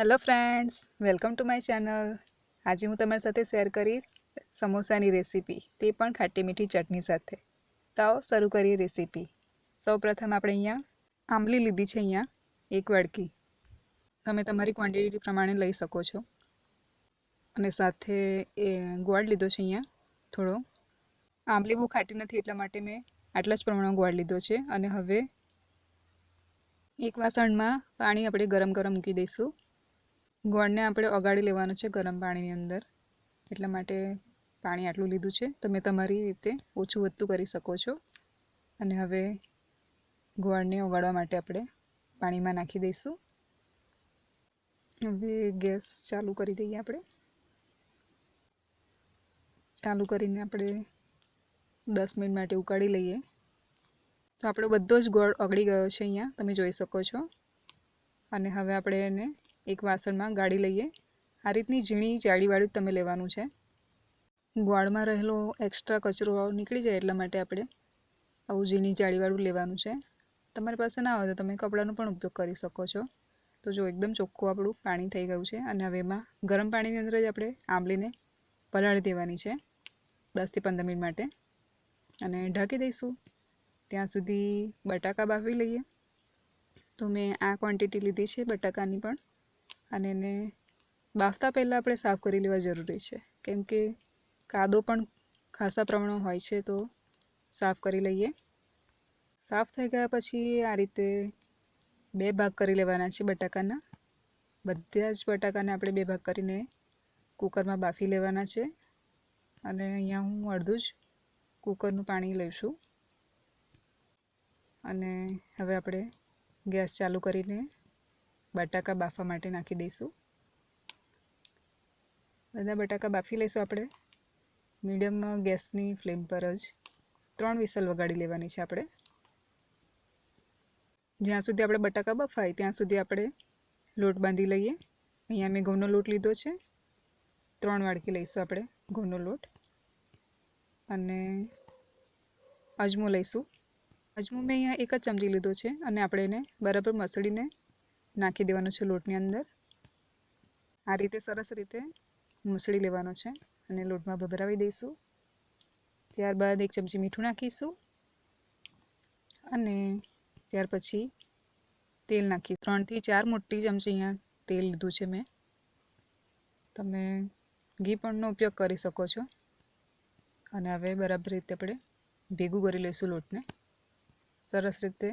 Hello friends welcome to my channel આજે હું તમારી સાથે શેર કરીશ સમોસાની રેસીપી તે પણ ખાટી મીઠી ચટણી સાથે. તો શરૂ કરીએ રેસીપી સૌપ્રથમ આપણે અહીંયા આંબલી લીધી છે અહીંયા. એક વાડકી. તમે તમારી ક્વોન્ટિટી પ્રમાણે લઈ શકો છો. અને સાથે એ ગોળ લીધો છે અહીંયા. થોડો. આંબલી બહુ ખાટી નથી, એટલા માટે મેં આટલા જ પ્રમાણમાં ગોળ લીધો છે. અને હવે એક વાસણમાં પાણી આપણે ગરમ ગરમ મૂકી દઈશું. ગોળને આપણે ઓગાળી લેવાનું છે ગરમ પાણીની અંદર. એટલા માટે પાણી આટલું લીધું છે. તમે તમારી રીતે ઓછું વધતું કરી શકો છો. અને હવે ગોળને ઓગાળવા માટે આપણે પાણીમાં નાખી દઈશું. હવે ગેસ ચાલુ કરી દઈએ આપણે. ચાલુ કરીને આપણે દસ મિનિટ માટે ઉકાળી લઈએ. તો આપણો બધો જ ગોળ ઓગળી ગયો છે અહીંયા. તમે જોઈ શકો છો. અને હવે આપણે એને એક વાસણમાં ગાળી લઈએ. આ રીતની ઝીણી જાળીવાળું તમે લેવાનું છે. ગોળમાં રહેલો એક્સ્ટ્રા કચરો નીકળી જાય એટલા માટે આપણે આવું ઝીણી જાળીવાળું લેવાનું છે. તમારી પાસે ના હોય તો તમે કપડાનો પણ ઉપયોગ કરી શકો છો. તો જો એકદમ ચોખ્ખું આપણું પાણી થઈ ગયું છે અને હવે એમાં ગરમ પાણીની અંદર જ આપણે આંબલીને પલાળી દેવાની છે દસથી પંદર મિનિટ માટે. અને ઢાંકી દઈશું. ત્યાં સુધી બટાકા બાફી લઈએ. તો મેં આ ક્વોન્ટિટી લીધી છે બટાકાની પણ. અને એને બાફતા પહેલાં આપણે સાફ કરી લેવા જરૂરી છે. કેમ કે કાદો પણ ખાસા પ્રમાણમાં હોય છે તો સાફ કરી લઈએ. સાફ થઈ ગયા પછી આ રીતે બે ભાગ કરી લેવાના છે બટાકાના. બધા જ બટાકાને આપણે બે ભાગ કરીને કુકરમાં બાફી લેવાના છે. અને અહીંયા હું અડધું જ કુકરનું પાણી લઈશું અને હવે આપણે ગેસ ચાલુ કરીને બટાકા બાફવા માટે નાખી દઈશું. બધા બટાકા બાફી લઈશું આપણે. મીડિયમ ગેસની ફ્લેમ પર જ. ત્રણ વિસલ વગાડી લેવાની છે આપણે. જ્યાં સુધી આપણે બટાકા બફાય, ત્યાં સુધી આપણે લોટ બાંધી લઈએ. અહીંયા મેં ઘઉંનો લોટ લીધો છે. ત્રણ વાડકી લઈશું આપણે ઘઉંનો લોટ. અને અજમો લઈશું. અજમો મેં અહીંયા એક જ ચમચી લીધો છે અને આપણે એને બરાબર મસળીને નાખી દેવાનો છે લોટની અંદર. આ રીતે સરસ રીતે મસળી લેવાનો છે અને લોટમાં ભભરાવી દઈશું. ત્યારબાદ એક ચમચી મીઠું નાખીશું અને ત્યાર પછી તેલ નાખી. ત્રણથી ચાર મોટી ચમચી અહીંયા તેલ લીધું છે મેં. તમે ઘી પણનો ઉપયોગ કરી શકો છો. અને હવે બરાબર રીતે આપણે ભેગું કરી લઈશું લોટને. સરસ રીતે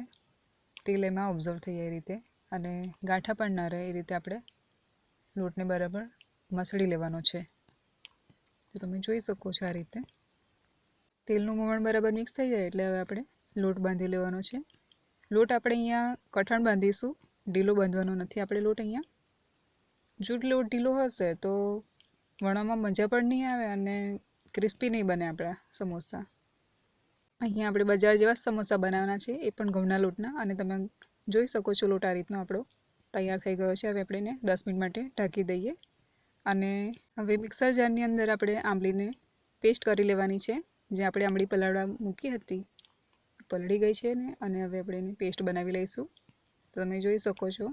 તેલ એમાં ઓબ્ઝર્વ થઈ જાય રીતે. અને ગાંઠા પણ ન રહે એ રીતે આપણે લોટને બરાબર મસળી લેવાનો છે. તો તમે જોઈ શકો છો આ રીતે. તેલનું મોવણ બરાબર મિક્સ થઈ જાય એટલે હવે આપણે લોટ બાંધી લેવાનો છે. લોટ આપણે અહીંયા કઠણ બાંધીશું. ઢીલો બાંધવાનો નથી આપણે લોટ અહીંયા. જો લોટ ઢીલો હશે તો વણવામાં મજા પણ નહીં આવે અને ક્રિસ્પી નહીં બને આપણા સમોસા. અહીંયા આપણે બજાર જેવા સમોસા બનાવવાના છે. એ પણ ઘઉંના લોટના અને તમે જોઈ શકો છો લોટ રીતનો આપણો તૈયાર થઈ ગયો છે. હવે આપણે એને દસ મિનિટ માટે ઢાંકી દઈએ અને હવે મિક્સર જારની અંદર આપણે આંબલીને પેસ્ટ કરી લેવાની છે. જે આપણે આંબળી પલાળવા મૂકી હતી, પલળી ગઈ છે ને, અને હવે આપણે એની પેસ્ટ બનાવી લઈશું. તો તમે જોઈ શકો છો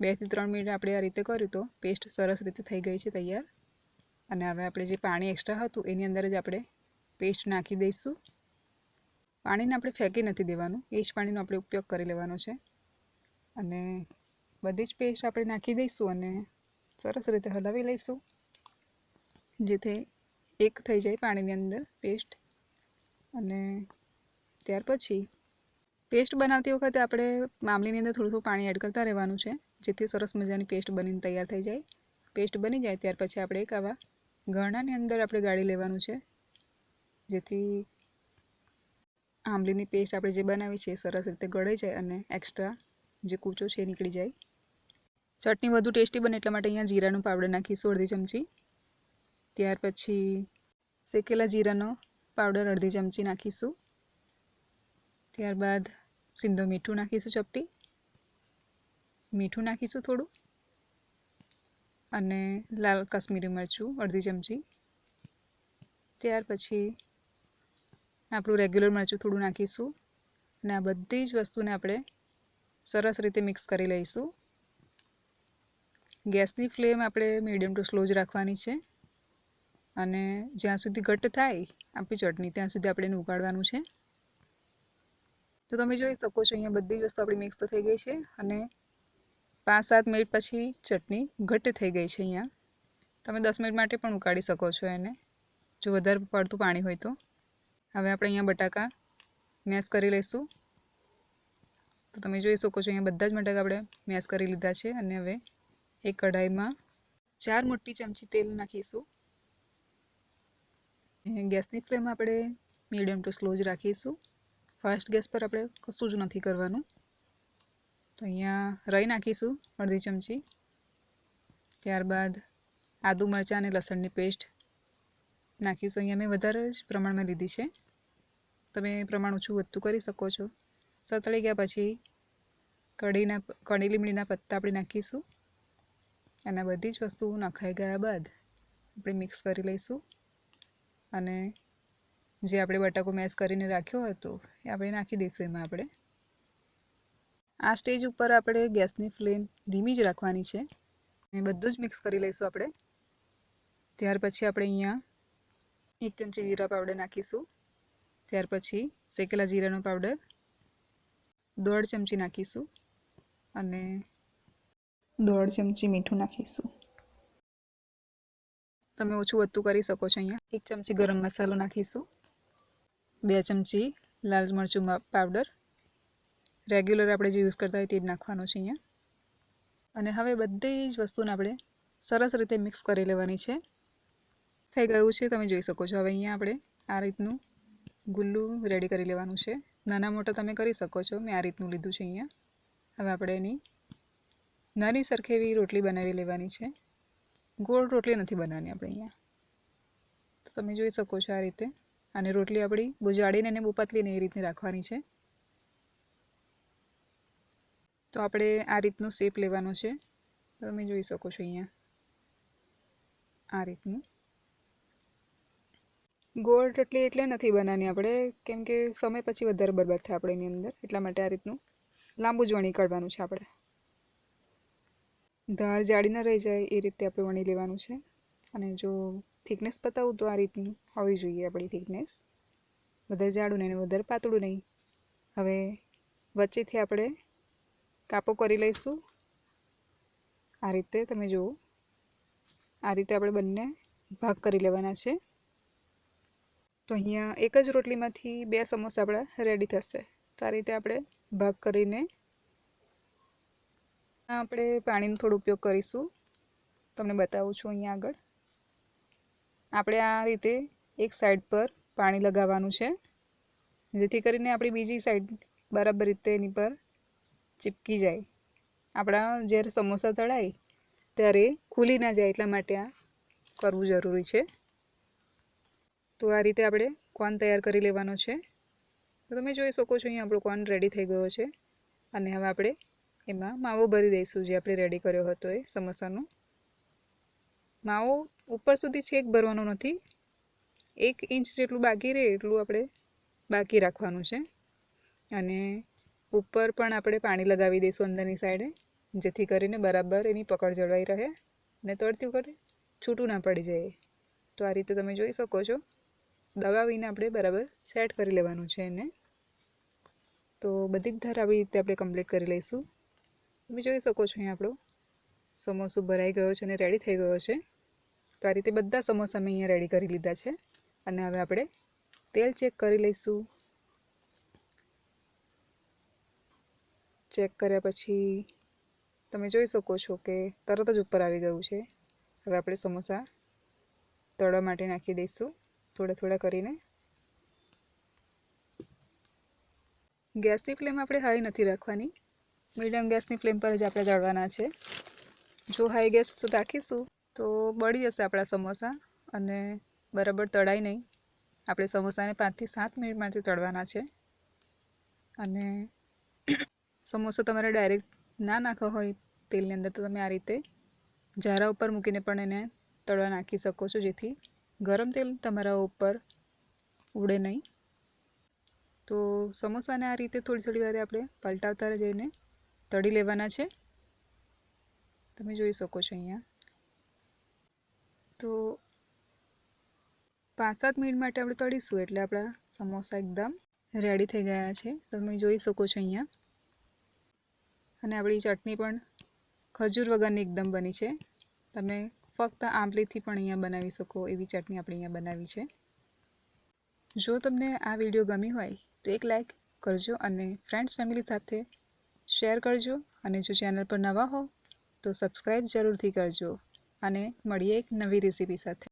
બેથી ત્રણ મિનિટ આપણે આ રીતે કર્યું તો પેસ્ટ સરસ રીતે થઈ ગઈ છે તૈયાર. અને હવે આપણે જે પાણી એક્સ્ટ્રા હતું એની અંદર જ આપણે પેસ્ટ નાખી દઈશું. પાણીને આપણે ફેંકી નથી દેવાનું, એ જ પાણીનો આપણે ઉપયોગ કરી લેવાનો છે. અને બધી જ પેસ્ટ આપણે નાખી દઈશું અને સરસ રીતે હલાવી લઈશું. જેથી એક થઈ જાય પાણીની અંદર પેસ્ટ. અને ત્યાર પછી પેસ્ટ બનાવતી વખતે આપણે મામલીની અંદર થોડું થોડું પાણી એડ કરતા રહેવાનું છે, જેથી સરસ મજાની પેસ્ટ બનીને તૈયાર થઈ જાય. પેસ્ટ બની જાય ત્યાર પછી આપણે એક આવા ગરણાની અંદર આપણે ગાળી લેવાનું છે, જેથી આંબલીની પેસ્ટ આપણે જે બનાવી છે એ સરસ રીતે ગળાઈ જાય અને એક્સ્ટ્રા જે કૂચો છે નીકળી જાય. ચટણી વધુ ટેસ્ટી બને એટલા માટે અહીંયા જીરાનો પાવડર નાખીશું અડધી ચમચી. ત્યાર પછી શેકેલા જીરાનો પાવડર અડધી ચમચી નાખીશું. ત્યારબાદ સિંધો મીઠું નાખીશું ચપટી. મીઠું નાખીશું થોડું. અને લાલ કાશ્મીરી મરચું અડધી ચમચી. ત્યાર પછી આપણું રેગ્યુલર મરચું થોડું નાખીશું. અને આ બધી જ વસ્તુને આપણે સરસ રીતે મિક્સ કરી લઈશું. ગેસની ફ્લેમ આપણે મીડિયમ ટુ સ્લો જ રાખવાની છે. અને જ્યાં સુધી ઘટ્ટ થાય આપણી ચટણી, ત્યાં સુધી આપણે એને ઉકાળવાનું છે. તો તમે જોઈ શકો છો, અહીંયા બધી જ વસ્તુ આપણી મિક્સ થઈ ગઈ છે અને પાંચ સાત મિનિટ પછી ચટણી ઘટ્ટ થઈ ગઈ છે અહીંયા. તમે દસ મિનિટ માટે પણ ઉકાળી શકો છો એને, જો વધારે પડતું પાણી હોય તો. હવે આપણે અહીંયા બટાકા મેશ કરી લઈશું. તો તમે જોઈ શકો છો અહીંયા બધા જ મટક આપણે મેશ કરી લીધા છે અને હવે એક કઢાઈમાં ચાર મોટી ચમચી તેલ નાખીશું. ગેસની ફ્લેમ આપણે મીડિયમ ટુ સ્લો જ રાખીશું. ફાસ્ટ ગેસ પર આપણે કશું જ નથી કરવાનું. તો અહીંયા રાઈ નાખીશું અડધી ચમચી. ત્યારબાદ આદુ મરચાં અને લસણની પેસ્ટ નાખીશું. અહીંયા મેં વધારે જ પ્રમાણમાં લીધી છે. તમે પ્રમાણ ઓછું વધતું કરી શકો છો. સતળી ગયા પછી કઢીના કઢી લીમડીના પત્તા આપણે નાખીશું. અને બધી જ વસ્તુ નખાઈ ગયા બાદ આપણે મિક્સ કરી લઈશું. અને જે આપણે બટાકો મેશ કરીને રાખ્યો હતો એ આપણે નાખી દઈશું એમાં આપણે. આ સ્ટેજ ઉપર આપણે ગેસની ફ્લેમ ધીમી જ રાખવાની છે. એ બધું જ મિક્સ કરી લઈશું આપણે. ત્યાર પછી આપણે અહીંયા એક ચમચી જીરા પાવડર નાખીશું. ત્યાર પછી શેકેલા જીરાનો પાવડર દોઢ ચમચી નાખીશું અને દોઢ ચમચી મીઠું નાખીશું. તમે ઓછું વધતું કરી શકો છો અહીંયા. એક ચમચી ગરમ મસાલો નાખીશું. બે ચમચી લાલ મરચું પાવડર. રેગ્યુલર આપણે જે યુઝ કરતા હોય તે જ નાખવાનો છે અહીંયા. અને હવે બધી જ વસ્તુને આપણે સરસ રીતે મિક્સ કરી લેવાની છે. થઈ ગયું છે તમે જોઈ શકો છો. હવે અહીંયા આપણે આ રીતનું ગુલ્લું રેડી કરી લેવાનું છે. નાના મોટા તમે કરી શકો છો. મેં આ રીતનું લીધું છે અહીંયા. હવે આપણે એની નાની સરખેવી રોટલી બનાવી લેવાની છે. ગોળ રોટલી નથી બનાવવાની આપણે અહીંયા. તો તમે જોઈ શકો છો આ રીતે. અને રોટલી આપણી બુજાડીને એને બહુ એ રીતની રાખવાની છે. તો આપણે આ રીતનું શેપ લેવાનો છે. તમે જોઈ શકો છો અહીંયા. આ રીતનું. ગોળ રોટલી એટલે નથી બનાવવાની આપણે. કેમ કે સમય પછી વધારે બરબાદ થાય આપણે એની અંદર. એટલા માટે આ રીતનું લાંબુ જ વણી કાઢવાનું છે આપણે. ધાર જાડી ન રહી જાય એ રીતે આપણે વણી લેવાનું છે. અને જો થિકનેસ બતાવું તો આ રીતનું હોવી જોઈએ આપણી થિકનેસ વધારે જાડું નહીં વધારે પાતળું નહીં. હવે વચ્ચેથી આપણે કાપો કરી લઈશું. આ રીતે તમે જુઓ. આ રીતે આપણે બંને ભાગ કરી લેવાના છે. તો અહીંયા એક જ રોટલીમાંથી બે સમોસા આપણા રેડી થશે. તો આ રીતે આપણે ભાગ કરીને આપણે પાણીનો થોડો ઉપયોગ કરીશું. તમને બતાવું છું અહીંયા આગળ. આપણે આ રીતે એક સાઈડ પર પાણી લગાવવાનું છે. જેથી કરીને આપણી બીજી સાઈડ બરાબર રીતે એની પર ચીપકી જાય. આપણા જ્યારે સમોસા તળાય, ત્યારે ખુલી ના જાય એટલા માટે આ કરવું જરૂરી છે. તો આ રીતે આપણે કોન તૈયાર કરી લેવાનો છે. તો તમે જોઈ શકો છો અહીંયા આપણો કોન રેડી થઈ ગયો છે. અને હવે આપણે એમાં માવો ભરી દઈશું, જે આપણે રેડી કર્યો હતો એ સમોસાનો. માવો ઉપર સુધી છેક ભરવાનો નથી. એક ઇંચ જેટલું બાકી રહે એટલું આપણે બાકી રાખવાનું છે. અને ઉપર પણ આપણે પાણી લગાવી દઈશું અંદરની સાઈડે, જેથી કરીને બરાબર એની પકડ જળવાઈ રહે અને તળતી વખતે છૂટું ના પડી જાય. તો આ રીતે તમે જોઈ શકો છો. દબાવીને આપણે બરાબર સેટ કરી લેવાનું છે એને. તો બધી જ ધાર આવી રીતે આપણે કમ્પ્લીટ કરી લઈશું. તમે જોઈ શકો છો અહીંયા આપણો સમોસો ભરાઈ ગયો છે અને રેડી થઈ ગયો છે. તો આ રીતે બધા સમોસા મેં અહીંયા રેડી કરી લીધા છે. અને હવે આપણે તેલ ચેક કરી લઈશું. ચેક કર્યા પછી તમે જોઈ શકો છો કે તરત જ ઉપર આવી ગયું છે. હવે આપણે સમોસા તળવા માટે નાખી દઈશું. થોડા થોડા કરીને. ગેસની ફ્લેમ આપણે હાઈ નથી રાખવાની. મીડિયમ ગેસની ફ્લેમ પર જ આપણે તળવાના છે. જો હાઈ ગેસ રાખીશું તો બળી જશે આપણા સમોસા અને બરાબર તળાય નહીં. આપણે સમોસાને પાંચથી સાત મિનિટ માટે તળવાના છે. અને સમોસો તમારે ડાયરેક્ટ ના નાખવો હોય તેલની અંદર તો તમે આ રીતે ઝારા ઉપર મૂકીને પણ એને તળવા નાખી શકો છો જેથી ગરમ તેલ તમારા ઉપર ઉડે નહીં. તો સમોસાને આ રીતે થોડી થોડી વારે આપણે પલટાવતા જઈને તળી લેવાના છે. તમે જોઈ શકો છો અહીંયા. તો પાંચ સાત મિનિટ માટે આપણે તળીશું એટલે આપણા સમોસા એકદમ રેડી થઈ ગયા છે. તમે જોઈ શકો છો અહીંયા. અને આપણી ચટણી પણ ખજૂર વગરની એકદમ બની છે. તમે ફક્ત આંબલીથી પણ અહીંયા બનાવી શકો, એવી ચટણી આપણે અહીંયા બનાવી છે. જો તમને આ વીડિયો ગમી હોય, તો એક લાઈક કરજો અને ફ્રેન્ડ્સ ફેમિલી સાથે શેર કરજો. અને જો ચેનલ પર નવા હો, તો સબસ્ક્રાઈબ જરૂરથી કરજો. અને મળીએ એક નવી રેસીપી સાથે.